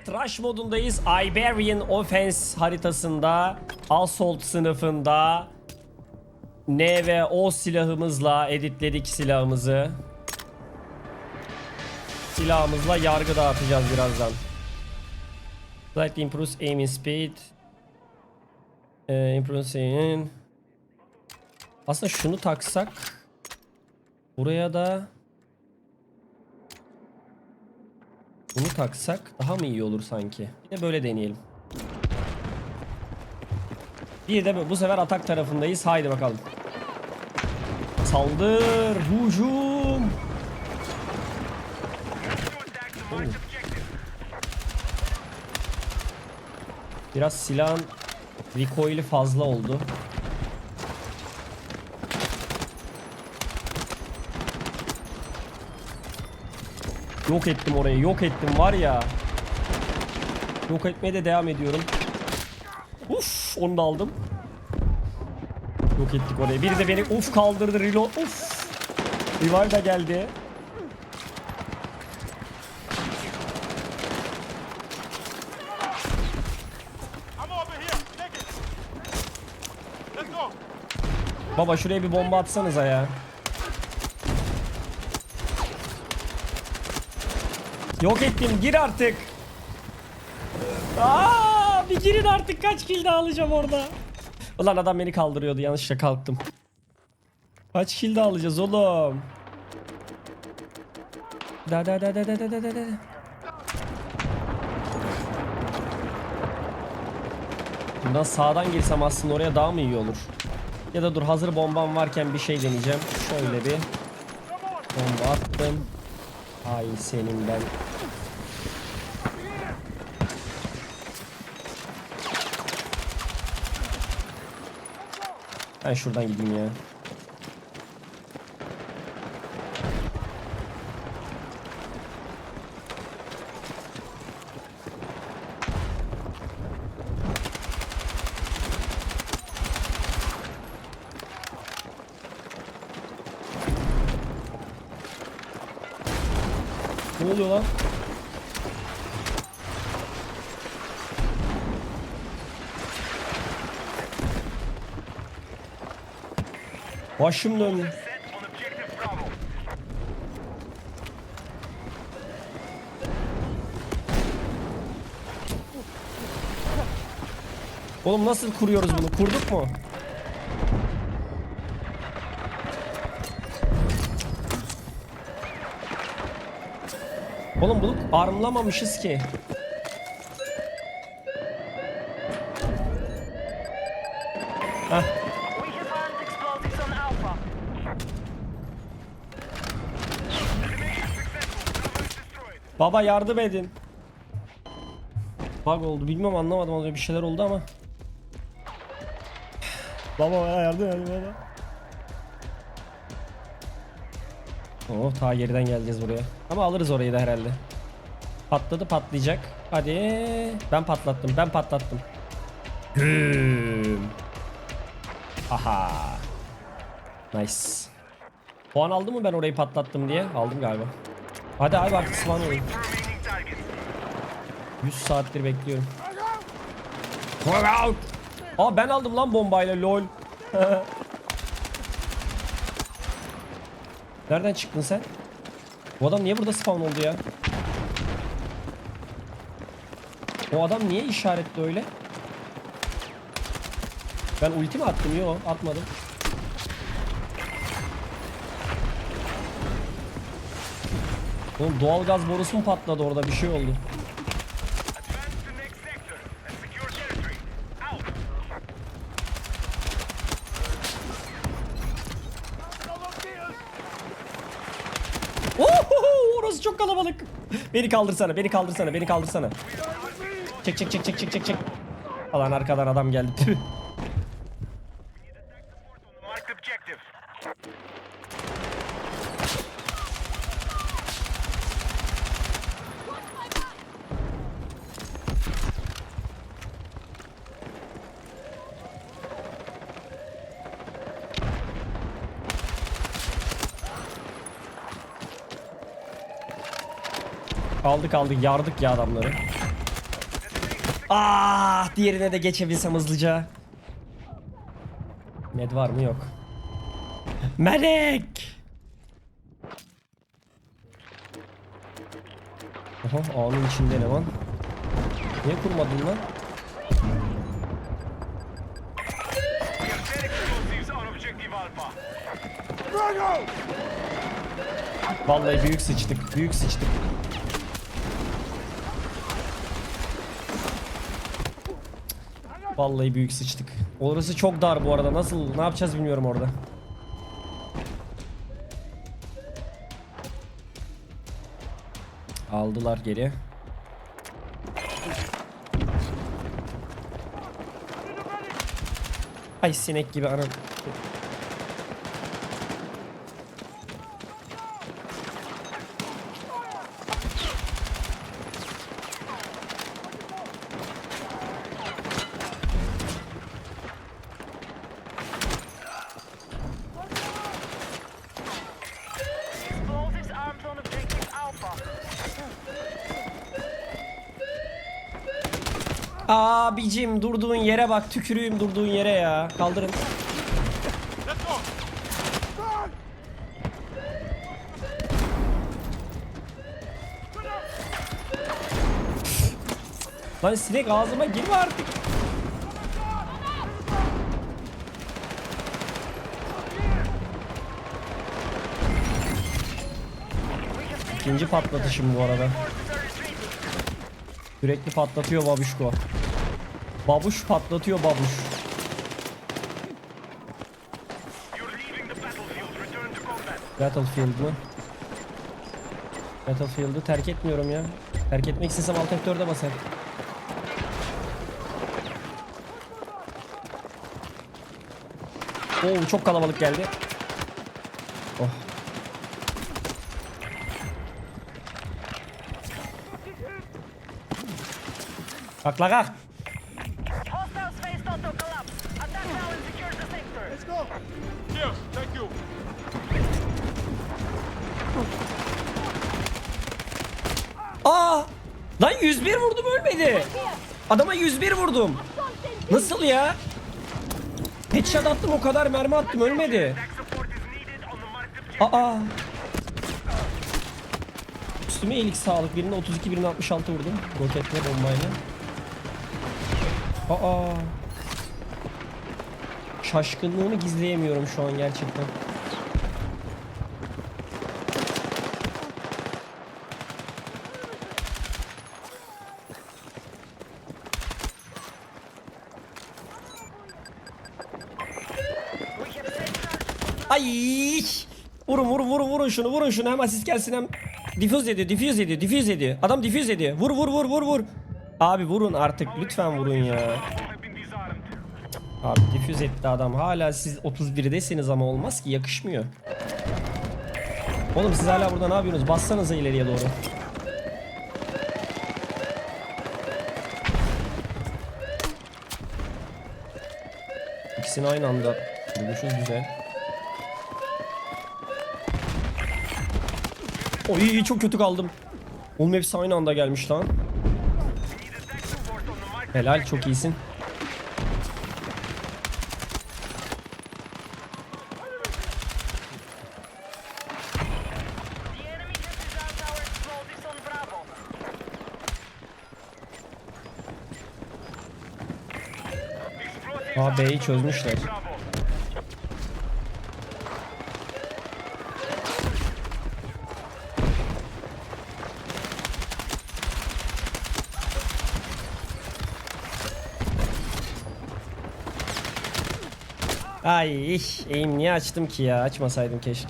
Evet Rush modundayız. Iberian Offense haritasında Assault sınıfında N ve O silahımızla editledik silahımızı. Silahımızla yargı dağıtacağız birazdan. Slightly improves aiming speed. Ee, improves aiming. Aslında şunu taksak buraya da bunu taksak daha mı iyi olur sanki? Bir de böyle deneyelim. Bir de bu sefer atak tarafındayız. Haydi bakalım. Saldır, hücum. Biraz silahın recoil'i fazla oldu. Yok ettim orayı, yok ettim var ya. Yok etmeye de devam ediyorum. Uf, onu da aldım. Yok ettik orayı. Biri de beni uf kaldırdı reload. Uf. Rival da geldi. Baba şuraya bir bomba atsanıza ya. Yok ettim gir artık. Aa, bir girin artık kaç kill daha alacağım orada. Ulan adam beni kaldırıyordu yanlışlıkla kalktım. Kaç kill daha alacağız oğlum? Da da da da da da da da da. Bundan sağdan girsem aslında oraya daha mı iyi olur? Ya da dur hazır bombam varken bir şey deneyeceğim. Şöyle bir bomba attım. Ay senin ben. Ben şuradan gideyim ya. Ne oluyor lan? Başım döndü. Oğlum nasıl kuruyoruz bunu? Kurduk mu? Oğlum bunu armlamamışız ki. Heh. Baba yardım edin. Bug oldu. Bilmem anlamadım az önce bir şeyler oldu ama. Baba bana yardım edin baba. Oh ta geriden geleceğiz buraya. Ama alırız orayı da herhalde. Patladı patlayacak. Hadi. Ben patlattım. Ben patlattım. Güm. Aha. Nice. Puan aldım mı ben orayı patlattım diye? Aldım galiba. Hadi abi artık spawn olayım. Remaining targets. 100 saattir bekliyorum. Out. Aa ben aldım lan bombayla lol. Nereden çıktın sen? Bu adam niye burada spawn oldu ya? O adam niye işaretli öyle? Ben ulti mi attım? Yok atmadım. Oğlum doğal gaz borusu mu patladı orada bir şey oldu. Orası çok kalabalık. Beni kaldırsana, beni kaldırsana, beni kaldırsana. Çek çek çek çek çek çek çek. Alan arkadan adam geldi. Kaldı kaldı yardık ya adamları. Ah, diğerine de geçebilsem hızlıca. Med var mı? Yok. Melek! Aha, ağanın içinde ne var? Niye kurmadın lan? We have 10 explosives on objective Alpha. Vallahi büyük sıçtık, büyük sıçtık. Vallahi büyük sıçtık. Orası çok dar bu arada. Nasıl, ne yapacağız bilmiyorum orada. Aldılar geri. Ay sinek gibi anam. Abicim durduğun yere bak tükürüğüm durduğun yere ya. Kaldırın. Lan sinek ağzıma girme artık. İkinci patlatışım bu arada. Sürekli patlatıyor babuşko. Babuş patlatıyor babuş. You're leaving the battlefield. Return to combat. Battlefield mı? Battlefield'ı terk etmiyorum ya. Terk etmek istesem alt F4'e basar. Oo çok kalabalık geldi. Oh. Kalk la kalk. Yes, thank. Aa! Lan 101 vurdum ölmedi. Adama 101 vurdum. Nasıl ya? Headshot attım o kadar mermi attım ölmedi. Aa. Üstüme iyilik sağlık. Birine 32 birine 66 vurdum. Roketle bombayla. Aa. Şaşkınlığımı gizleyemiyorum şu an gerçekten. Ay! Vurun vurun vurun vurun şunu vurun şunu hem asist gelsin hem diffuse ediyor diffuse ediyor diffuse ediyor. Adam diffuse ediyor. Vur vur vur vur vur. Abi vurun artık lütfen vurun ya. Abi diffuse etti adam. Hala siz 31'desiniz ama olmaz ki yakışmıyor. Oğlum siz hala burada ne yapıyorsunuz? Bassanıza ileriye doğru. İkisini aynı anda vurmuşuz güzel. Oy çok kötü kaldım. Oğlum hepsi aynı anda gelmiş lan. Helal çok iyisin. Are B'yi çözmüşler. Ay eğim niye açtım ki ya? Açmasaydım keşke.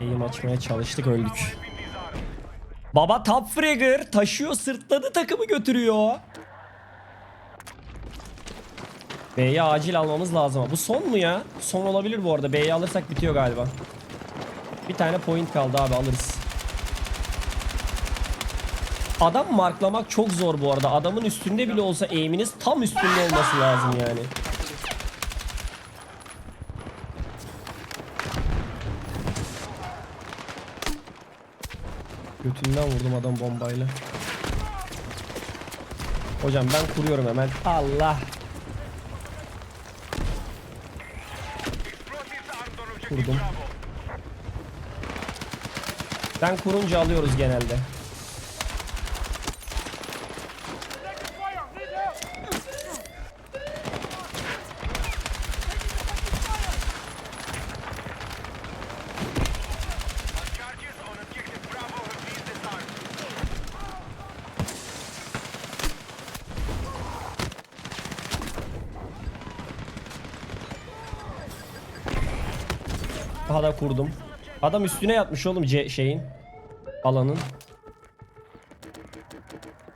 Eğim açmaya çalıştık öldük. Baba Top taşıyor sırtladı takımı götürüyor. B'yi acil almamız lazım. Bu son mu ya? Son olabilir bu arada. B'yi alırsak bitiyor galiba. Bir tane point kaldı abi alırız. Adam marklamak çok zor bu arada. Adamın üstünde bile olsa aim'iniz tam üstünde olması lazım yani. Götünden vurdum adam bombayla. Hocam ben kuruyorum hemen. Allah. Kurdum. Ben kurunca alıyoruz genelde. Daha da kurdum. Adam üstüne yatmış oğlum C şeyin. Alanın.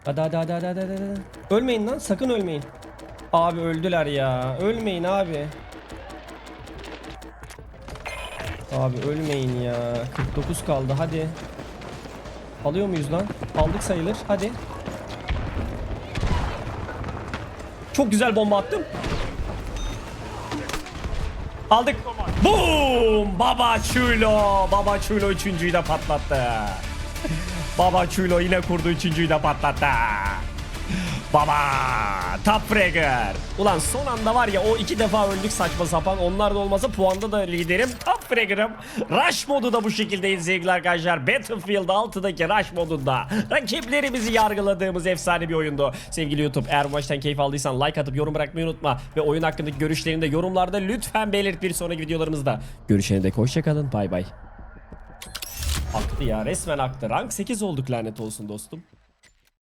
Hadi hadi hadi hadi hadi. hadi. Ölmeyin lan sakın ölmeyin. Abi öldüler ya. Ölmeyin abi. Abi ölmeyin ya. 49 kaldı hadi. Alıyor muyuz lan? Aldık sayılır. Hadi. Çok güzel bomba attım. Aldık. Boom! Baba Chulo. Baba Chulo üçüncüyü de patlattı. Baba Chulo yine kurdu üçüncüyü de patlattı. Baba Top Fragger. Ulan son anda var ya o iki defa öldük saçma sapan. Onlar da olmasa puanda da liderim. Top Fragger'ım. Rush modu da bu şekildeyiz sevgili arkadaşlar. Battlefield 6'daki Rush modunda. Rakiplerimizi yargıladığımız efsane bir oyundu. Sevgili YouTube eğer bu maçtan keyif aldıysan like atıp yorum bırakmayı unutma. Ve oyun hakkındaki görüşlerini de yorumlarda lütfen belirt bir sonraki videolarımızda. Görüşene dek hoşçakalın. Bay bay. Aktı ya resmen aktı. Rank 8 olduk lanet olsun dostum.